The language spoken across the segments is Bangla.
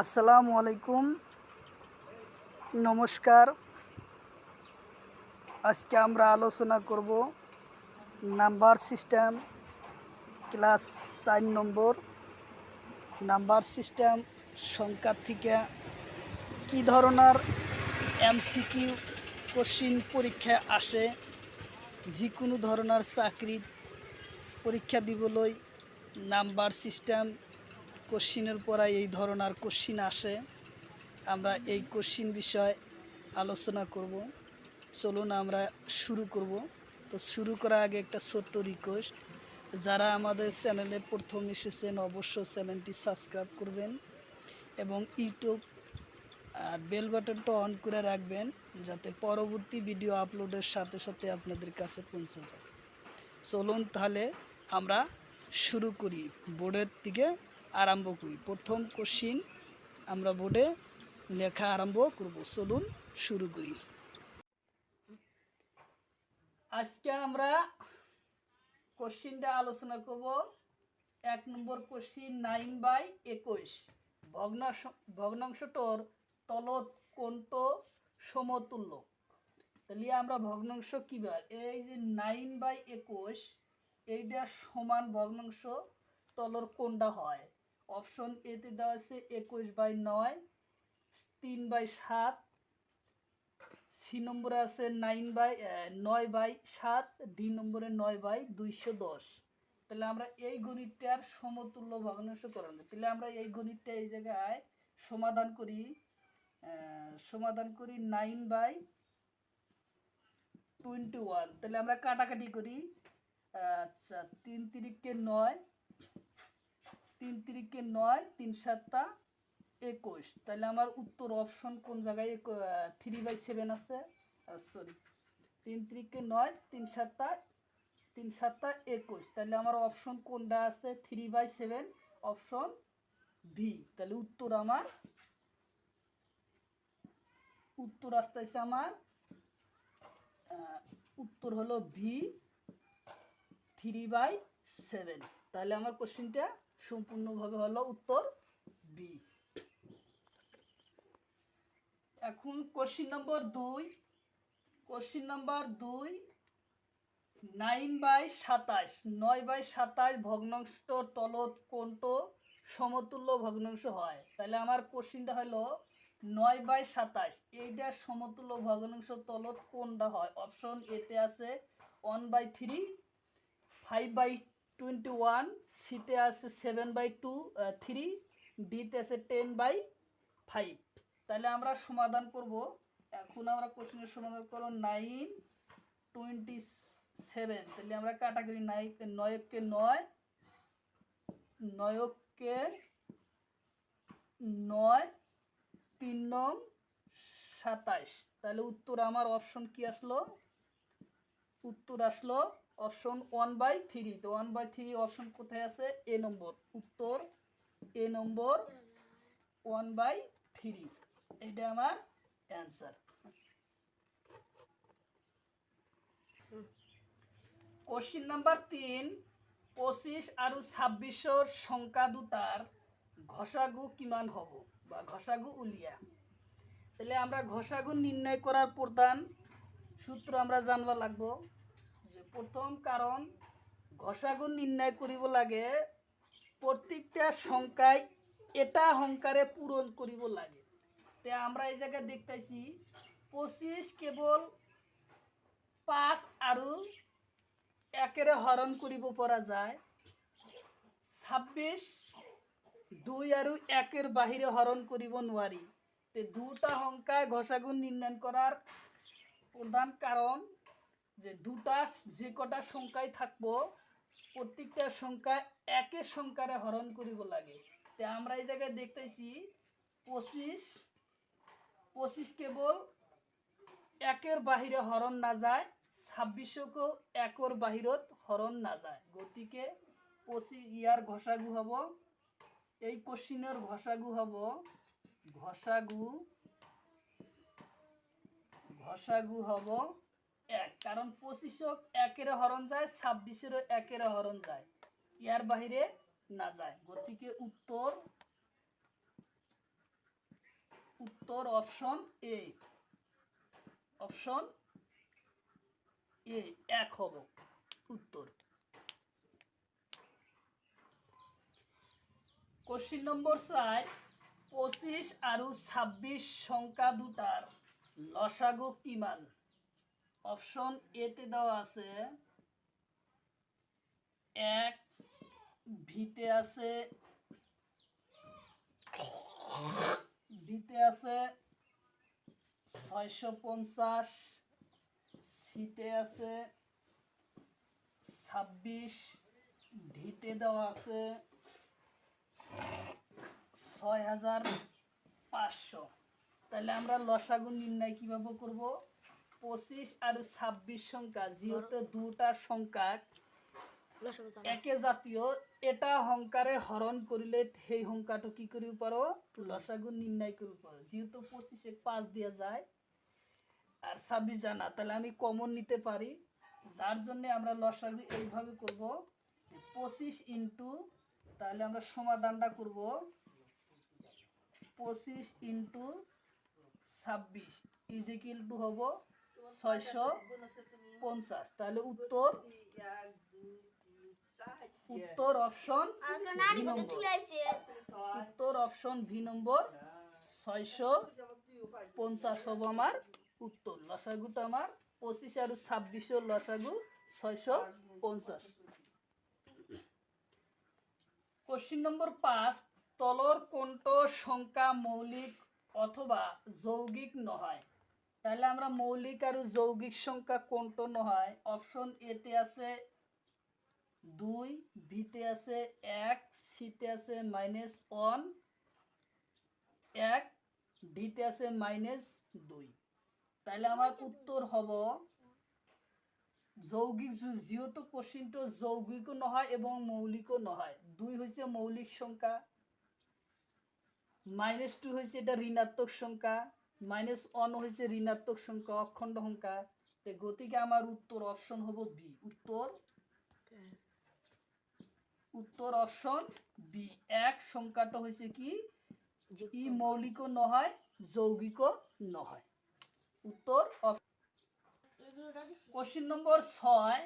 আসসালামু আলাইকুম। নমস্কার। আজকে আমরা আলোচনা করব নাম্বার সিস্টেম, ক্লাস চার নম্বর। নাম্বার সিস্টেম সংখ্যা থেকে কী ধরনের এমসিকিউ কোশ্চিন পরীক্ষা আসে, যিকোনো ধরনের চাকরির পরীক্ষা দিবলৈ নাম্বার সিস্টেম কোশ্চিনের পরে এই ধরনের কোশ্চিন আসে। আমরা এই কোশ্চিন বিষয়ে আলোচনা করব। চলুন আমরা শুরু করব। তো শুরু করার আগে একটা ছোট্ট রিকোয়েস্ট যারা আমাদের চ্যানেলে প্রথম এসেছেন, অবশ্যই চ্যানেলটি সাবস্ক্রাইব করবেন এবং ইউটিউব, আর বেল বাটনটা অন করে রাখবেন যাতে পরবর্তী ভিডিও আপলোডের সাথে সাথে আপনাদের কাছে পৌঁছে যায়। চলুন তাহলে আমরা শুরু করি। বোর্ডের দিকে আরম্ভ করি। প্রথম কোশ্চিন আমরা বোর্ডে লেখা আরম্ভ করব। চলুন শুরু করি। আজকে আমরা কোশ্চিনটা আলোচনা করব। এক নম্বর কোশ্চিন নাইন বাই একুশ। ভগ্নাংশ, ভগ্নাংশটোর তলত কোনটো সমতুল্য? তাহলে আমরা ভগ্নাংশ কিবার এই যে নাইন বাই একুশ এইটা সমান ভগ্নাংশ তলর কোনটা হয়? অপশন এতে দেওয়া আছে একুশ বাই নয়, তিন বাই সাত, সি নম্বরে আছে নাইন বাই নয় বাই সাত, ডি নম্বরে নয় বাই দুইশো দশ। তাহলে আমরা এই গণিতটার সমতুল্য ভগ্নাংশ করানো তাহলে আমরা এই গণিতটা এই জায়গায় সমাধান করি সমাধান করি নাইন বাই টোয়েন্টি ওয়ান। তাহলে আমরা কাটাকাটি করি আচ্ছা তিন তিরিকে নয় তিন তিরিকে নয়, তিন সাতটা একুশ। তাহলে আমার উত্তর অপশন কোন জায়গায়? থ্রি বাই সেভেন আছে। সরি তিন তিরিকে নয়, তিন সাতটা তিন সাতটা একুশ। তাহলে আমার অপশন কোনটা আছে? Three by seven option V তাহলে উত্তর আমার, উত্তর আসতে আছে আমার উত্তর হলো ভি থ্রি বাই সেভেন তাহলে আমার কোশ্চিনটা সম্পূর্ণভাবে হলো উত্তর বি এখন কোশ্চিন নম্বর দুই। কোশ্চিন নম্বর দুই নাইন বাই সাতাশ। নয় বাই সাতাশ ভগ্নাংশর তলত কোনটো সমতুল্য ভগ্নাংশ হয়? তাহলে আমার কোশ্চিনটা হলো নয় বাই সাতাশ। এইটা সমতুল্য ভগ্নাংশ তলত কোনটা হয়? অপশন এতে আছে one by three five by twenty one সিতে আছে সেভেন বাই টু থ্রি ডিতে আছে টেন বাই ফাইভ তাহলে আমরা সমাধান করব। এখন আমরা কোশ্চেনের সমাধান করব নাইন টোয়েন্টি সেভেন তাহলে আমরা কাটাগরি নাই নয়কে নয় নয়কে নয়, তিন নং সাতাইশ তাহলে উত্তর আমার অপশন কি আসলো? উত্তর আসলো অপশন ওয়ান বাই থ্রি। তো ওয়ান বাই থ্রি অপশন কোথায় আছে? এ নম্বর। উত্তর A number one by three. এটা আমার অ্যান্সার। কোশ্চিন নাম্বার তিন, পঁচিশ আৰু ছাব্বিছৰ সংখ্যা দুটাৰ ঘষাগু কিমান হ'ব বা ঘষাগু উলিয়া। তাহলে আমরা ঘষাগু নির্ণয় করার প্রধান সূত্র আমরা জানবা লাগবো। প্রথম কারণ, ঘষাগুণ নির্ণয় করিব লাগে, প্রত্যেকটা সংখ্যায় এটা সংখ্যারে পূরণ করিব লাগে। তে আমরা এই জায়গায় দেখতেছি, পঁচিশ কেবল পাঁচ আৰু একেৰে হৰণ কৰিব পৰা যায়। ছাব্বিছ দুই আৰু একের বাহিরে হরণ করিব নোৱাৰি। তে দুটা সংখ্যায় ঘষাগুণ নির্ণয় করার প্রধান কারণ যে দুটা, যে কটা সংখ্যায় থাকব, প্রত্যেকটা সংখ্যা একের সংখ্যারে হরণ করিব লাগে। তে আমরা এই জায়গায় দেখতেছি, পঁচিশ পঁচিশ কেবল একের বাহিরে হরণ না যায়, ছাব্বিশকেও একর বাহিৰত হরণ না যায়। গতিকে পঁচিশ ইয়ার ঘষাগু হব, এই কোশ্চিনের ঘষাগু হব, ঘষাগু ঘষাগু হব এক, কারণ পঁচিশক একের হরণ যায়, ছাব্বিশেরও একের হরণ যায়। ইয়ার বাহিরে না যায়। গতিকে উত্তর উত্তর অপশন এ। অপশন এ, এক হব উত্তর। কোশ্চিন নম্বর চার, পঁচিশ আৰু ছাব্বিশ সংখ্যা দুটার লসাগু কিমান? অপশন এতে দেওয়া আছে। এক ভিতে আছে। বিতে আছে ছয়শো পঞ্চাশ সিতে আছে ছাব্বিশ ঢিতে দেওয়া আছে ছয় হাজার পাঁচশো। তাহলে আমরা লসাগু নির্ণয় কীভাবে করব? পঁচিশ আর ছাব্বিশ সংখ্যা যেহেতু দুটা সংখ্যা একে জাতীয় এটা হংকারে হরণ করিলে সেই সংখ্যাটো কি কৰিব পাৰো লসাগু নির্ণয় কৰিব পাৰো যেহেতু পঁচিশে পাঁচ দিয়া যায় আর ছাব্বিশ জানা তাহলে আমি কমন নিতে পারি। যার জন্য আমরা লসাগু এইভাবে করব পঁচিশ ইন্টু তাহলে আমরা সমাধানটা করব। পঁচিশ ইন্টু ছাব্বিশ ইজিকিল টু হব ছয়শো পঞ্চাশ। তাহলে উত্তর? উত্তর অপশন উত্তর অপশন ভি নম্বর ছয়শো পঞ্চাশ হব আমার উত্তর। লসাগুটা আমার পঁচিশ আর ছাব্বিশের লসাগু ছয়শো পঞ্চাশ। কোশ্চিন নম্বর পাঁচ তলৰ কোনটো সংখ্যা মৌলিক অথবা যৌগিক নহয় তাহলে আমরা মৌলিক আর যৌগিক সংখ্যা কোনটো নহয়? অপশন এতে আছে দুই বিতে আছে এক সিতে আছে মাইনাস ওয়ান এক ডিতে আছে মাইনাস দুই। তাহলে আমার উত্তর হব যৌগিক যেহেতু কোশ্চিনটো যৌগিকও নহয় এবং মৌলিকও নহয়, দুই হৈছে মৌলিক সংখ্যা মাইনাস টু হৈছে এটা ঋণাত্মক সংখ্যা মাইনাস ওয়ান হৈছে ঋণাত্মক সংখ্যা অখণ্ড সংখ্যা। গতিকে আমার উত্তর অপশন হব বি উত্তর? উত্তর অপশন বি এক সংখ্যাটা হয়েছে কি? ই মৌলিকও নহয় যৌগিকও নহয় উত্তর কোশ্চিন নম্বর ছয়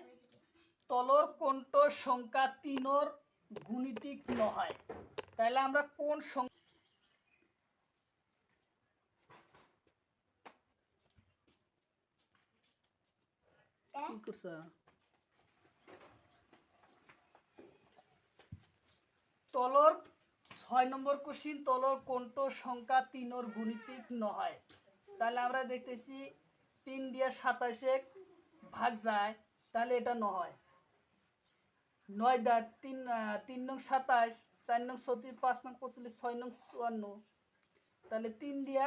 তলর কোনটো সংখ্যা তিনর গুণিতিক নহয় তাহলে আমরা কোন সংখ্যা কি করছা তলর ছয় নম্বর কোশ্চিন তলর কোনটো সংখ্যা তিনর গুণিতিক নহয় তাহলে আমরা দেখতেছি তিন দিয়ে সাতাশে ভাগ যায় তাহলে এটা নহয় নয় দা তিন তিন নং সাতাশ চার নং ছত্রিশ পাঁচ নং পঁচিশ ছয় নং চুয়ান্ন। তাহলে তিন দিয়া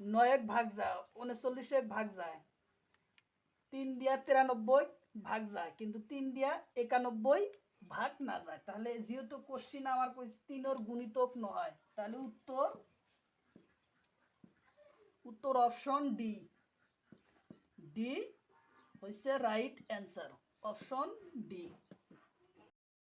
নয় এক ভাগ যায় উনচল্লিশ এক ভাগ যায়। তিন দিয়া তিরানব্বই ভাগ যায়, কিন্তু তিন দিয়া একানব্বই ভাগ না যায়। তাহলে যেহেতু কোশ্চিন আমার তিনের গুণিতক নহয় তাহলে উত্তর উত্তর অপশন ডি ডি হচ্ছে রাইট অ্যান্সার অপশন ডি